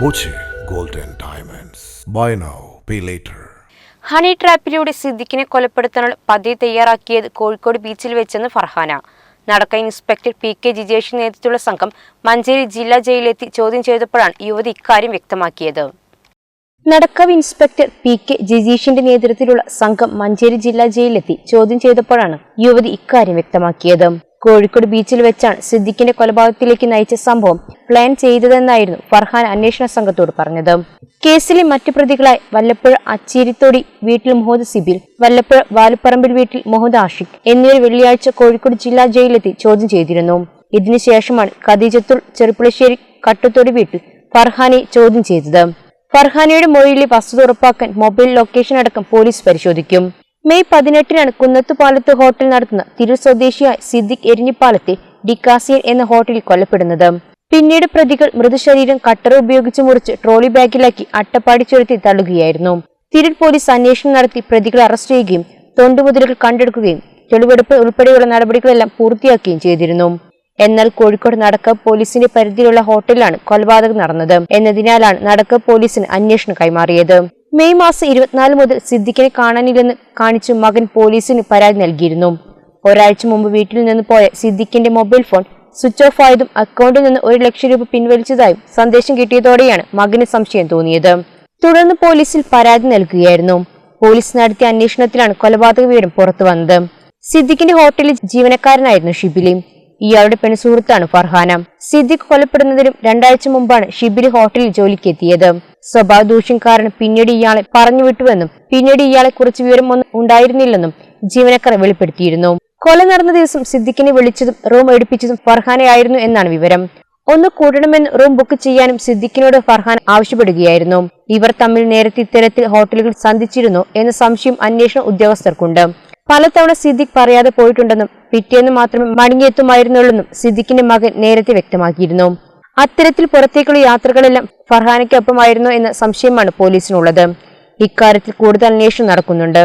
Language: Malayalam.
Boche Golden diamonds buy now pay later honey ട്രാപ്പിലൂടെ സിദ്ദിഖിനെ കൊലപ്പെടുത്താനുള്ള പദ്ധതി തയ്യാറാക്കിയത് കോഴിക്കോട് ബീച്ചിൽ വെച്ചെന്ന് ഫർഹാന. നടക്ക ഇൻസ്പെക്ടർ പി കെ ജിജേഷ് നേതൃത്വത്തിലുള്ള സംഘം മഞ്ചേരി ജില്ലാ ജയിലിലെത്തി ചോദ്യം ചെയ്തപ്പോഴാണ് യുവതി ഇക്കാര്യം വ്യക്തമാക്കിയത്. നടക്കവ് ഇൻസ്പെക്ടർ പി കെ ജിജീഷിന്റെ നേതൃത്വത്തിലുള്ള സംഘം മഞ്ചേരി ജില്ലാ ജയിലിലെത്തി ചോദ്യം ചെയ്തപ്പോഴാണ് യുവതി ഇക്കാര്യം വ്യക്തമാക്കിയത്. കോഴിക്കോട് ബീച്ചിൽ വെച്ചാണ് സിദ്ദിഖിന്റെ കൊലപാതകത്തിലേക്ക് നയിച്ച സംഭവം പ്ലാൻ ചെയ്തതെന്നായിരുന്നു ഫർഹാൻ അന്വേഷണ സംഘത്തോട് പറഞ്ഞത്. കേസിലെ മറ്റു പ്രതികളായി വല്ലപ്പുഴ അച്ചീരിത്തോടി വീട്ടിൽ മുഹമ്മദ് സിബിൽ വല്ലപ്പുഴ വാലുപ്പറമ്പിൽ വീട്ടിൽ മുഹമ്മദ് ആഷിഖ് എന്നിവർ വെള്ളിയാഴ്ച കോഴിക്കോട് ജില്ലാ ജയിലിലെത്തി ചോദ്യം ചെയ്തിരുന്നു. ഇതിനുശേഷമാണ് ഖദീജത്തുൾ ചെറുപ്പുളശ്ശേരി കട്ടുത്തോടി വീട്ടിൽ ഫർഹാനെ ചോദ്യം ചെയ്തത്. ഫർഹാനയുടെ മൊഴിയിലെ വസ്തുത ഉറപ്പാക്കാൻ മൊബൈൽ ലൊക്കേഷൻ അടക്കം പോലീസ് പരിശോധിക്കും. മെയ് പതിനെട്ടിനാണ് കുന്നത്തുപാലത്ത് ഹോട്ടൽ നടത്തുന്ന തിരു സ്വദേശിയായ സിദ്ദിഖ് എരിഞ്ഞിപ്പാലത്തെ ഡിക്കാസിയൻ എന്ന ഹോട്ടലിൽ കൊല്ലപ്പെടുന്നത്. പിന്നീട് പ്രതികൾ മൃതശരീരം കട്ടർ ഉപയോഗിച്ച് മുറിച്ച് ട്രോളി ബാഗിലാക്കി അട്ടപ്പാടി ചുരത്തി തള്ളുകയായിരുന്നു. തിരൂർ പോലീസ് അന്വേഷണം നടത്തി പ്രതികളെ അറസ്റ്റ് ചെയ്യുകയും തൊണ്ടുമുതലുകൾ കണ്ടെടുക്കുകയും തെളിവെടുപ്പ് ഉൾപ്പെടെയുള്ള നടപടികളെല്ലാം പൂർത്തിയാക്കുകയും ചെയ്തിരുന്നു. എന്നാൽ കോഴിക്കോട് നടക്ക പോലീസിന്റെ പരിധിയിലുള്ള ഹോട്ടലിലാണ് കൊലപാതകം നടന്നത്. എന്നതിനാലാണ് നടക്ക പോലീസിന് അന്വേഷണം കൈമാറിയത്. മെയ് മാസം ഇരുപത്തിനാല് മുതൽ സിദ്ദിഖിനെ കാണാനില്ലെന്ന് കാണിച്ച് മകൻ പോലീസിന് പരാതി നൽകിയിരുന്നു. ഒരാഴ്ച മുമ്പ് വീട്ടിൽ നിന്ന് പോയ സിദ്ദിഖിന്റെ മൊബൈൽ ഫോൺ സ്വിച്ച് ഓഫ് ആയതും അക്കൗണ്ടിൽ നിന്ന് ഒരു ലക്ഷം രൂപ പിൻവലിച്ചതായും സന്ദേശം കിട്ടിയതോടെയാണ് മകന് സംശയം തോന്നിയത്. തുടർന്ന് പോലീസിൽ പരാതി നൽകുകയായിരുന്നു. പോലീസ് നടത്തിയ അന്വേഷണത്തിലാണ് കൊലപാതക വിവരം പുറത്തു വന്നത് സിദ്ദിഖിന്റെ ഹോട്ടലിൽ ജീവനക്കാരനായിരുന്നു ഷിബിലി. ഇയാളുടെ പെൺസുഹൃത്താണ് ഫർഹാന. സിദ്ദിഖ് കൊലപ്പെടുന്നതിനും രണ്ടാഴ്ച മുമ്പാണ് ഷിബിലി ഹോട്ടലിൽ ജോലിക്ക് എത്തിയത് സ്വഭാവ ദൂഷ്യം കാരണം പിന്നീട് ഇയാളെ പറഞ്ഞു വിട്ടുവെന്നും പിന്നീട് ഇയാളെ കുറിച്ച് വിവരമൊന്നും ഉണ്ടായിരുന്നില്ലെന്നും ജീവനക്കാർ വെളിപ്പെടുത്തിയിരുന്നു. കൊല നടന്ന ദിവസം സിദ്ദിഖിനെ വിളിച്ചതും റൂം എടുപ്പിച്ചതും ഫർഹാനയായിരുന്നു എന്നാണ് വിവരം. ഒന്ന് കൂടണമെന്ന് റൂം ബുക്ക് ചെയ്യാനും സിദ്ദിഖിനോട് ഫർഹാൻ ആവശ്യപ്പെടുകയായിരുന്നു. ഇവർ തമ്മിൽ നേരത്തെ ഇത്തരത്തിൽ ഹോട്ടലുകൾ സന്ധിച്ചിരുന്നു എന്ന സംശയം അന്വേഷണ ഉദ്യോഗസ്ഥർക്കുണ്ട്. പലതവണ സിദ്ദിഖ് പറയാതെ പോയിട്ടുണ്ടെന്നും പിറ്റേന്ന് മാത്രമേ മടങ്ങിയെത്തുമായിരുന്നുള്ളെന്നും സിദ്ദിഖിന്റെ മകൻ നേരത്തെ വ്യക്തമാക്കിയിരുന്നു. അത്തരത്തിൽ പുറത്തേക്കുള്ള യാത്രകളെല്ലാം ഫർഹാനയ്ക്കൊപ്പമായിരുന്നു എന്ന സംശയമാണ് പോലീസിനുള്ളത്. ഇക്കാര്യത്തിൽ കൂടുതൽ അന്വേഷണം നടക്കുന്നുണ്ട്.